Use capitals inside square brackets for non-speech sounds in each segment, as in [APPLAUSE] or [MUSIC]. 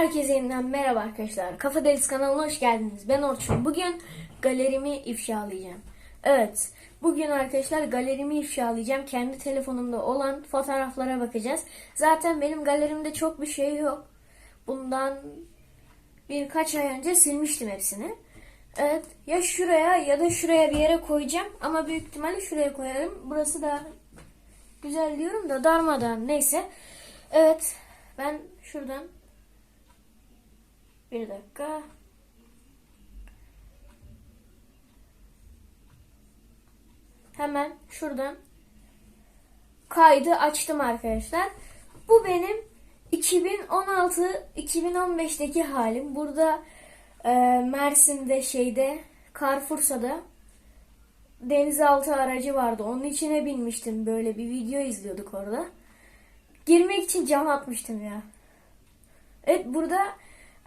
Herkese yeniden merhaba arkadaşlar. Kafa Deliz kanalına hoş geldiniz. Ben Orçun. Bugün galerimi ifşalayacağım. Evet. Bugün arkadaşlar galerimi ifşalayacağım. Kendi telefonumda olan fotoğraflara bakacağız. Zaten benim galerimde çok bir şey yok. Bundan birkaç ay önce silmiştim hepsini. Evet. Ya şuraya ya da şuraya bir yere koyacağım. Ama büyük ihtimalle şuraya koyarım. Burası da güzel diyorum da darmadan. Neyse. Evet. Ben şuradan bir dakika. Hemen şuradan kaydı açtım arkadaşlar. Bu benim 2016-2015'teki halim. Burada e, Mersin'de şeyde Carrefour'da denizaltı aracı vardı. Onun içine binmiştim. Böyle bir video izliyorduk orada. Girmek için cam atmıştım ya. Evet burada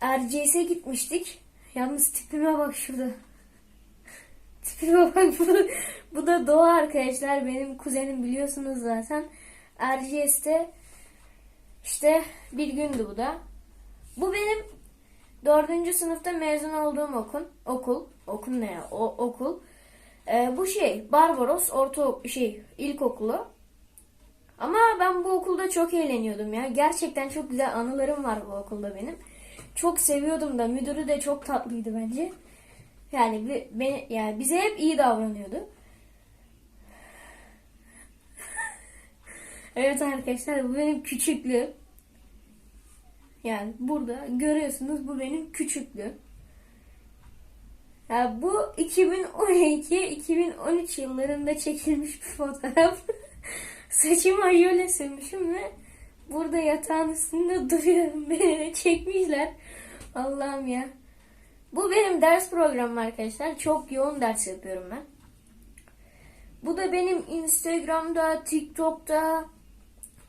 Erciyes'e gitmiştik. Yalnız tipime bak şurada. [LAUGHS] tipime bak bu, bu da Doğa arkadaşlar. Benim kuzenim biliyorsunuz zaten. Erciyes'te işte bir gündü bu da. Bu benim dördüncü sınıfta mezun olduğum okul. Okul. Okul ne ya? O, okul. Ee, bu şey Barbaros orta şey ilkokulu. Ama ben bu okulda çok eğleniyordum ya. Gerçekten çok güzel anılarım var bu okulda benim. Çok seviyordum da müdürü de çok tatlıydı bence. Yani beni yani bize hep iyi davranıyordu. [LAUGHS] evet arkadaşlar bu benim küçüklüğüm. Yani burada görüyorsunuz bu benim küçüklüğüm. Ya bu 2012-2013 yıllarında çekilmiş bir fotoğraf. [LAUGHS] Saçımı öyle sürmüşüm ve burada yatağın üstünde [LAUGHS] duruyorum. Beni çekmişler. Allah'ım ya. Bu benim ders programım arkadaşlar. Çok yoğun ders yapıyorum ben. Bu da benim Instagram'da, TikTok'ta,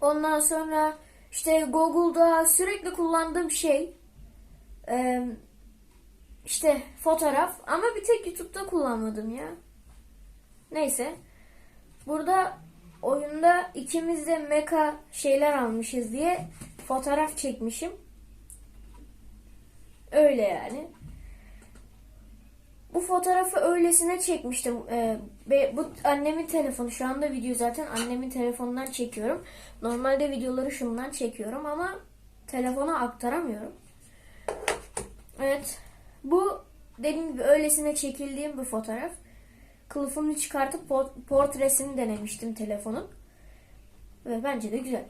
ondan sonra işte Google'da sürekli kullandığım şey. Ee, işte fotoğraf ama bir tek YouTube'da kullanmadım ya. Neyse. Burada oyunda ikimiz de meka şeyler almışız diye fotoğraf çekmişim. Öyle yani. Bu fotoğrafı öylesine çekmiştim. Ee, bu annemin telefonu. Şu anda video zaten annemin telefonundan çekiyorum. Normalde videoları şundan çekiyorum ama telefona aktaramıyorum. Evet. Bu dediğim gibi öylesine çekildiğim bir fotoğraf. Kılıfını çıkartıp por- portresini denemiştim telefonun. Ve bence de güzel.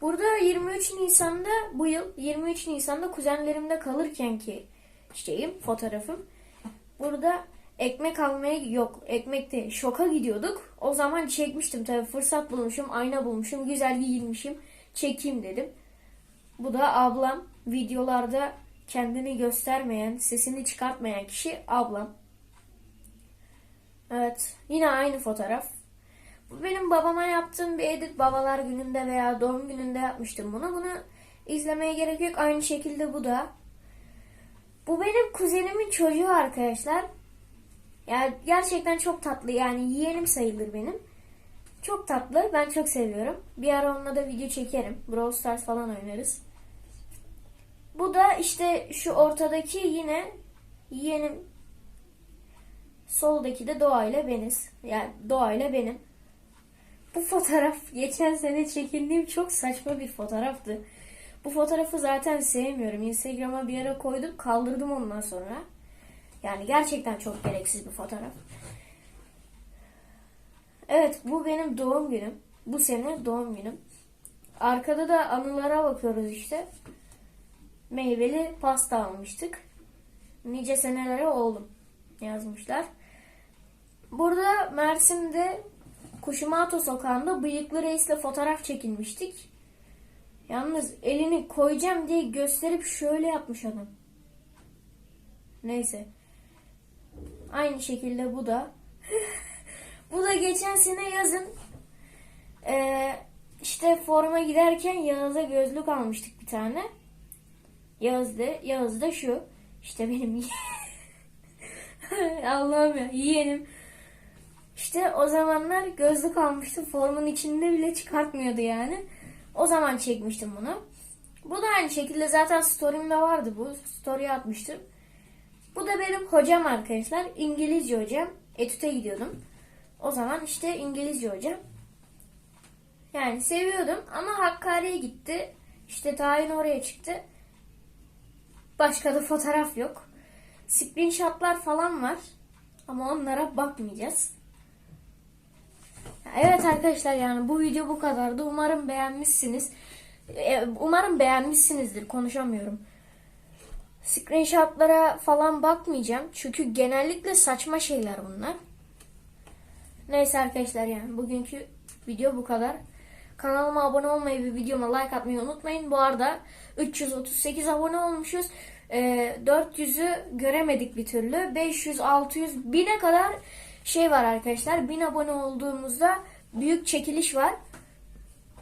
Burada 23 Nisan'da bu yıl 23 Nisan'da kuzenlerimde kalırken ki şeyim fotoğrafım. Burada ekmek almaya yok ekmek değil şoka gidiyorduk. O zaman çekmiştim tabii fırsat bulmuşum ayna bulmuşum güzel giyinmişim çekeyim dedim. Bu da ablam videolarda kendini göstermeyen sesini çıkartmayan kişi ablam. Evet yine aynı fotoğraf. Bu benim babama yaptığım bir edit babalar gününde veya doğum gününde yapmıştım bunu. Bunu izlemeye gerek yok. Aynı şekilde bu da. Bu benim kuzenimin çocuğu arkadaşlar. Yani gerçekten çok tatlı. Yani yeğenim sayılır benim. Çok tatlı. Ben çok seviyorum. Bir ara onunla da video çekerim. Brawl Stars falan oynarız. Bu da işte şu ortadaki yine yeğenim. Soldaki de Doğa ile beniz. Yani Doğa ile benim. Bu fotoğraf geçen sene çekildiğim çok saçma bir fotoğraftı. Bu fotoğrafı zaten sevmiyorum. Instagram'a bir ara koydum kaldırdım ondan sonra. Yani gerçekten çok gereksiz bir fotoğraf. Evet bu benim doğum günüm. Bu sene doğum günüm. Arkada da anılara bakıyoruz işte. Meyveli pasta almıştık. Nice senelere oğlum yazmışlar. Burada Mersin'de Kuşumato sokağında bıyıklı reisle fotoğraf çekilmiştik. Yalnız elini koyacağım diye gösterip şöyle yapmış adam. Neyse. Aynı şekilde bu da. [LAUGHS] bu da geçen sene yazın ee, işte forma giderken Yağız'a gözlük almıştık bir tane. Yağız da, Yağız da şu. İşte benim [LAUGHS] Allah'ım ya yeğenim. İşte o zamanlar gözlük almıştım. Formun içinde bile çıkartmıyordu yani. O zaman çekmiştim bunu. Bu da aynı şekilde zaten story'imde vardı bu. Story'e atmıştım. Bu da benim hocam arkadaşlar. İngilizce hocam. Etüt'e gidiyordum. O zaman işte İngilizce hocam. Yani seviyordum ama Hakkari'ye gitti. İşte tayin oraya çıktı. Başka da fotoğraf yok. Screenshotlar falan var. Ama onlara bakmayacağız. Arkadaşlar yani bu video bu kadardı. Umarım beğenmişsiniz. Ee, Umarım beğenmişsinizdir. Konuşamıyorum. Screenshotlara falan bakmayacağım. Çünkü genellikle saçma şeyler bunlar. Neyse arkadaşlar yani bugünkü video bu kadar. Kanalıma abone olmayı ve videoma like atmayı unutmayın. Bu arada 338 abone olmuşuz. Ee, 400'ü göremedik bir türlü. 500, 600, 1000'e kadar şey var arkadaşlar. 1000 abone olduğumuzda büyük çekiliş var.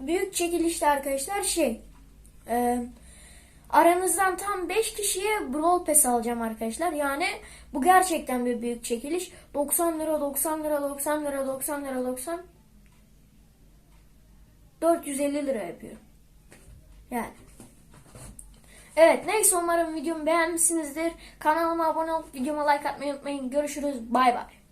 Büyük çekilişte arkadaşlar şey... E, aranızdan tam 5 kişiye Brawl Pass alacağım arkadaşlar. Yani bu gerçekten bir büyük çekiliş. 90 lira, 90 lira, 90 lira, 90 lira, 90 450 lira yapıyor. Yani. Evet neyse umarım videomu beğenmişsinizdir. Kanalıma abone olup videoma like atmayı unutmayın. Görüşürüz. Bay bay.